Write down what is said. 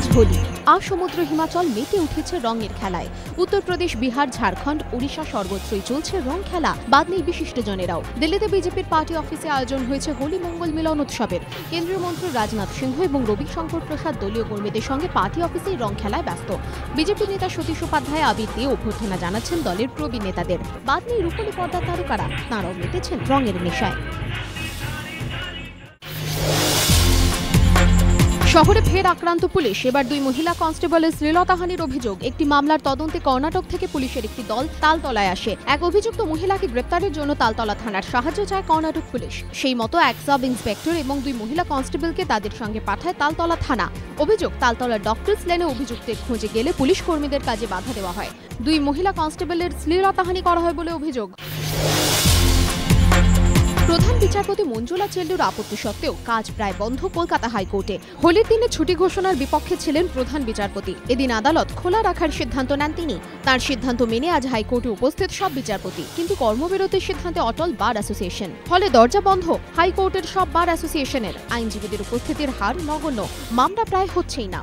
আজ হোলি আর সমুদ্র হিমাচল মেতে উঠেছে রঙের খেলায়। উত্তরপ্রদেশ, বিহার, ঝাড়খণ্ড, ওড়িশা সর্বত্রই চলছে রং খেলা। বাদ নেই বিশিষ্টজনেরাও। দিল্লিতে বিজেপির পার্টি অফিসে আয়োজন হয়েছে হোলি মঙ্গল মিলন উৎসবের। কেন্দ্রীয় মন্ত্রী রাজনাথ সিংহ এবং রবিশঙ্কর প্রসাদ দলীয় কর্মীদের সঙ্গে পার্টি অফিসেই রং খেলায় ব্যস্ত। বিজেপি নেতা সতীশ উপাধ্যায়, আবির দিয়ে অভ্যর্থনা জানাচ্ছেন দলের প্রবীণ নেতাদের। বাদ নেই রূপলী পর্দার তারকারা। তাঁরাও মেতেছেন রঙের নেশায়। শহরে ফের আক্রান্ত পুলিশ। এবার দুই মহিলা কনস্টেবলের শ্লীলতাহানির অভিযোগ। একটি মামলার তদন্তে কর্ণাটক থেকে পুলিশের একটি দল তালতলায় আসে। এক অভিযুক্ত মহিলাকে গ্রেপ্তারের জন্য তালতলা থানার সাহায্য চায় কর্ণাটক পুলিশ। সেই মতো এক সাব ইন্সপেক্টর এবং দুই মহিলা কনস্টেবলকে তাদের সঙ্গে পাঠায় তালতলা থানা। অভিযোগ, তালতলার ডক্টরস লেনে অভিযুক্তের খোঁজে গেলে পুলিশ কর্মীদের কাজে বাধা দেওয়া হয়। দুই মহিলা কনস্টেবলের শ্লীলতাহানি করা হয় বলে অভিযোগ। বিচারপতি মঞ্জুলা চেল্লুর আপত্তি সত্ত্বেও কাজ প্রায় বন্ধ কলকাতা হাইকোর্টে। হোলির দিনে ছুটি ঘোষণার বিপক্ষে ছিলেন প্রধান বিচারপতি। এদিন আদালত খোলা রাখার সিদ্ধান্ত নেন তিনি। তার সিদ্ধান্ত মেনে আজ হাইকোর্টে উপস্থিত সব বিচারপতি। কিন্তু কর্মবিরতির সিদ্ধান্তে অটল বার অ্যাসোসিয়েশন। ফলে দরজা বন্ধ। হাইকোর্টের সব বার অ্যাসোসিয়েশনের আইনজীবীদের উপস্থিতির হার নগণ্য। মামলা প্রায় হচ্ছেই না।